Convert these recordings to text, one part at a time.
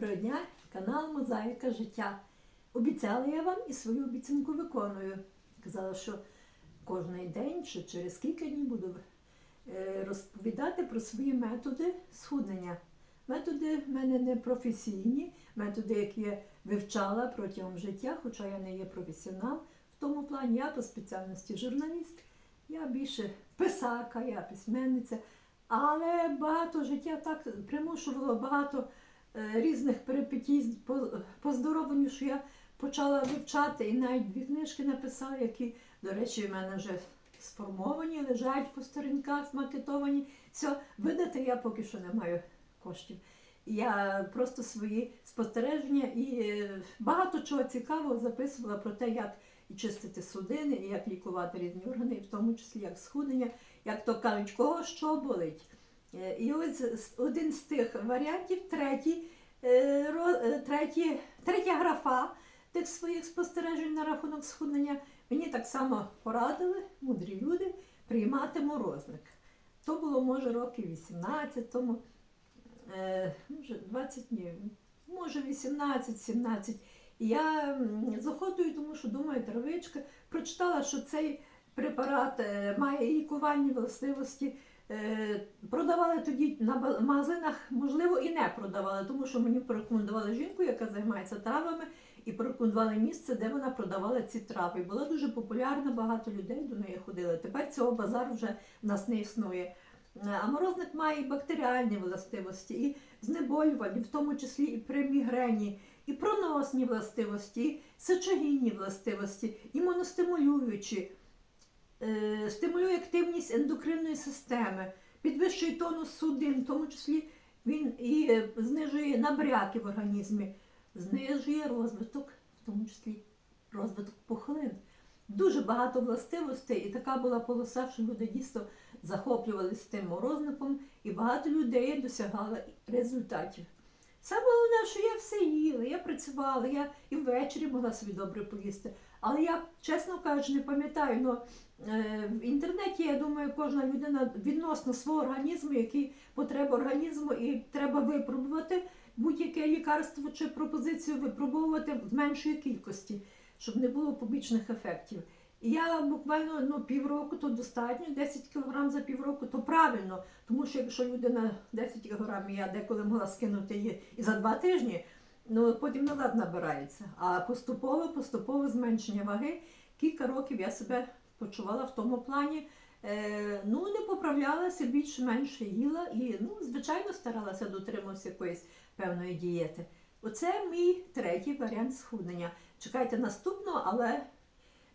Доброго дня, канал Мозаїка життя. Обіцяла я вам і свою обіцянку виконую. Казала, що кожен день чи через кілька днів буду е, розповідати про свої методи схуднення. Методи в мене не професійні, методи, які я вивчала протягом життя, хоча я не є професіонал. В тому плані я по спеціальності журналіст, я більше писарка, я письменниця. Але багато життя так примушувало багато різних перипетій по, здоровленню, що я почала вивчати і навіть дві книжки написала, які, до речі, в мене вже сформовані, лежать по сторінках, смакетовані. Все, видати я поки що не маю коштів. Я просто свої спостереження і е, багато чого цікавого записувала про те, як і чистити судини, і як лікувати різні органи, і в тому числі як схуднення, як то кажуть, кого що болить. Е, І ось один з тих варіантів, третій, е, е, третій, третя графа тих своїх спостережень на рахунок схуднення, мені так само порадили мудрі люди приймати морозник. То було, може, років 18, тому може 20 днів, може 18-17. Я з охотою, тому що думаю, травичка, прочитала, що цей препарат е, має лікувальні властивості. Е, Продавали тоді на магазинах, можливо, і не продавали, тому що мені порекомендували жінку, яка займається травами, і порекомендували місце, де вона продавала ці трави. Була дуже популярна, багато людей до неї ходили. Тепер цього базару вже в нас не існує. Е, А морозник має і бактеріальні властивості, і знеболювальні, в тому числі і при мігрені, і проносні властивості, і сечогінні властивості, імуностимулюючі, е, стимулює активність ендокринної системи, підвищує тонус судин, в тому числі він і е, знижує набряки в організмі, знижує розвиток, в тому числі розвиток пухлин. Дуже багато властивостей, і така була полоса, що люди дійсно захоплювалися тим морозником, і багато людей досягали результатів. Саме головне, що я все їла, я працювала, я і ввечері могла собі добре поїсти. Але я, чесно кажучи, не пам'ятаю, ну, е, в інтернеті, я думаю, кожна людина відносно свого організму, які потреби організму, і треба випробувати будь-яке лікарство чи пропозицію випробовувати в меншої кількості, щоб не було побічних ефектів. Я буквально ну, півроку то достатньо, 10 кг за півроку, то правильно, тому що якщо людина 10 кг, я деколи могла скинути її і за два тижні, ну потім назад набирається. А поступове, поступове зменшення ваги, кілька років я себе почувала в тому плані. Е, ну, не поправлялася, більш-менше їла і, ну, звичайно, старалася дотримуватися якоїсь певної дієти. Оце мій третій варіант схуднення. Чекайте наступного, але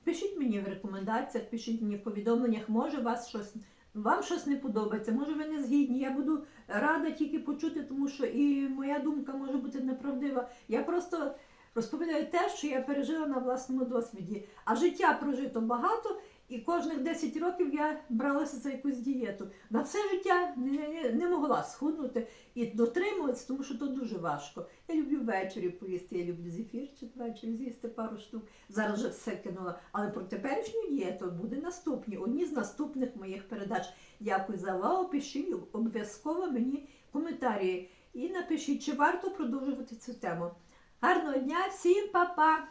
пишіть мені в рекомендаціях, пишіть мені в повідомленнях, може вас щось. Вам щось не подобається, може ви не згідні. Я буду рада тільки почути, тому що і моя думка може бути неправдива. Я просто розповідаю те, що я пережила на власному досвіді. А життя прожито багато, і кожних 10 років я бралася за якусь дієту. На все життя не, не могла схуднути і дотримуватися, тому що то дуже важко. Я люблю ввечері поїсти, я люблю зефірчик ввечері з'їсти пару штук. Зараз вже все кинула. Але про теперішню дієту буде наступні, одні з наступних моїх передач. Дякую за увагу. Пишіть обов'язково мені коментарі і напишіть, чи варто продовжувати цю тему. Гарного дня, всім па-па!